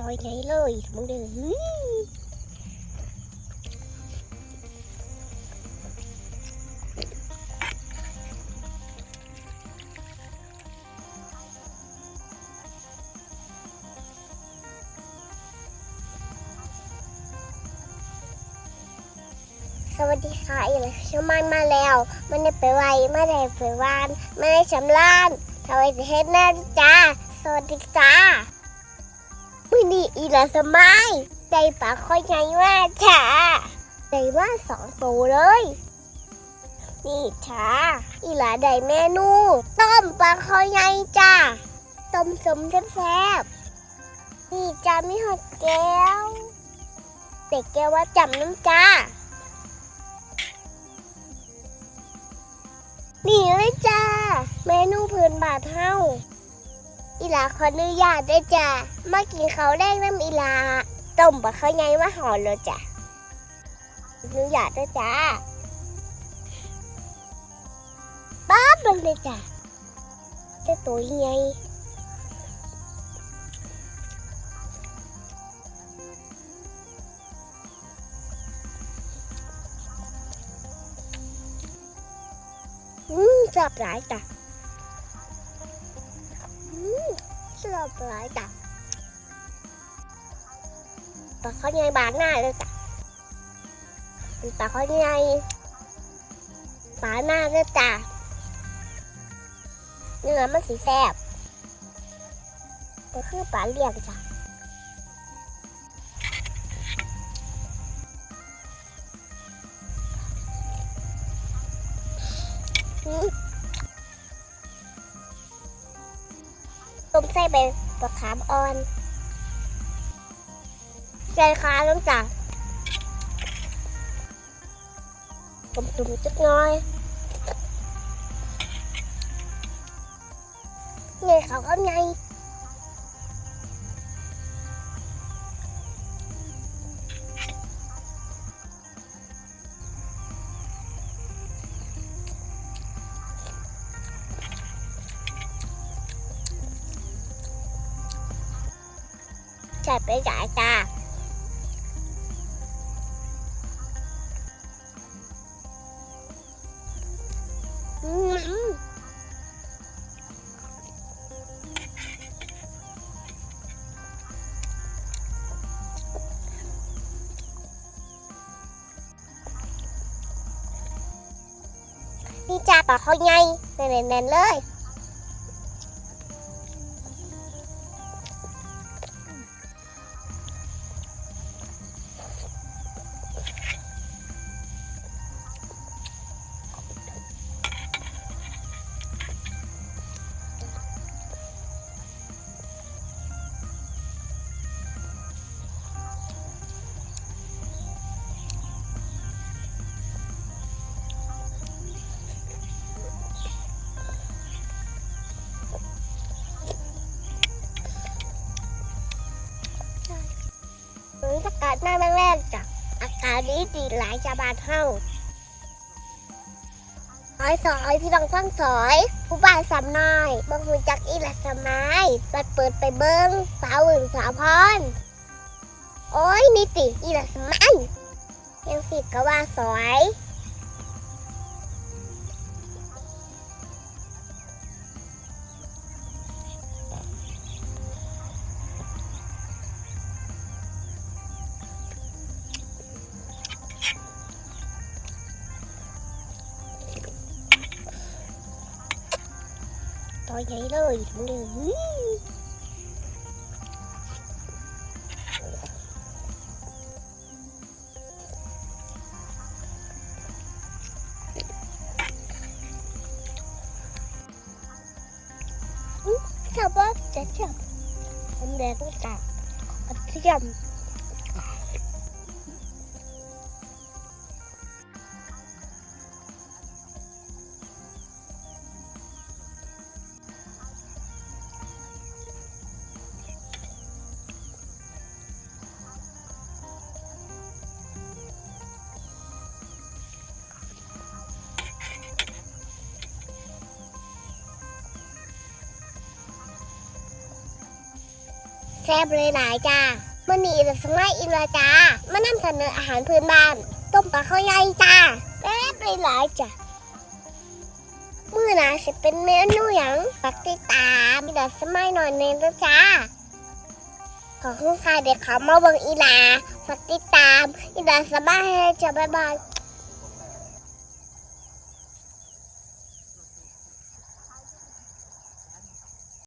ต่อยไงเลยมึงเด้อสวัสดีค่ะอีกแล้วชมันมาแล้ว มันได้ไปไวไม่ได้ไปวานไม่ได้ชำลานทำไมจะเฮ็ดแน่จ้า สวัสดีจ้า มือนี้อีหลาสมัยได้ปลาค่อยใหญ่มากจ้าได้ว่าสองตัวเลย นี่จ้าอีหลาได้เมนู ต้มปลาค่อยใหญ่จ้าต้มสมแซ่บๆนี่จ้ามีหอดแก้วเด็กแก้วว่าจำน้ำจ้า นี่เลยจ้า เมนูพื้นบาทเฮา อีหลาขออนุญาตได้วยจ้ามากินเขาวแดงน้ำอีหลาต้มบะข้าไงมาห่อเลยจ้ะอนุญาตได้วยจ้าป๊าบลงเลยจ้ะจ้าตัวใหญ่อืมชอบหลายจ้ะ ชอบหลายจ้ะปลาข้าใหญ่บานหน้าเลยจ้ะปลาข้าใหญ่บานหน้าเลยจ้ะเนื้อมันสีแซ่บก็คือปลาเลี้ยงจ้ะ ส่ใบมะขามอ่อนใจคาต้องจ้ะต้มตุ่มจักน้อยนี่เขาก็ไง จัดไปจ่ายจ้านี่จ้าปลาเขาใหญ่แน่นๆเลย ดหน้าแรกๆจ้ะอากาศดีดีหลายจะบานเฮาซอยซอยพี่ลองฟังซอย ผู้บ่ายสามน้อยบางหูจักอีหละสมัยบัดเปิดไปเบิ้งสาวอื่นสาวพรโอ้ยนี่ติอีหละสมัยยังสิกะว่าสวย ตัวใหญ่เลยมึงดูอื้ออื้อชอบว่าจะชอบผมแดงต้องจับกระเที ยมซ่บเลยหลายจ้ามันนี่อินสมัยอินละจ้ามานำเสนออาหารพื้นบ้าน ต้มปลาข้าวใหญ่จ้าแซ่บเลยหลายจ้ามื้อหนาสิเป็นเมนูหยังปักติดตามมีแต่สมัยหน่อยเน้นแล้วจ้าขอบคุณค่ะเด็กเขามาเบิ่งอีลาฝากติดตามอีหลาสบายให้จ้าบ๊ายบาย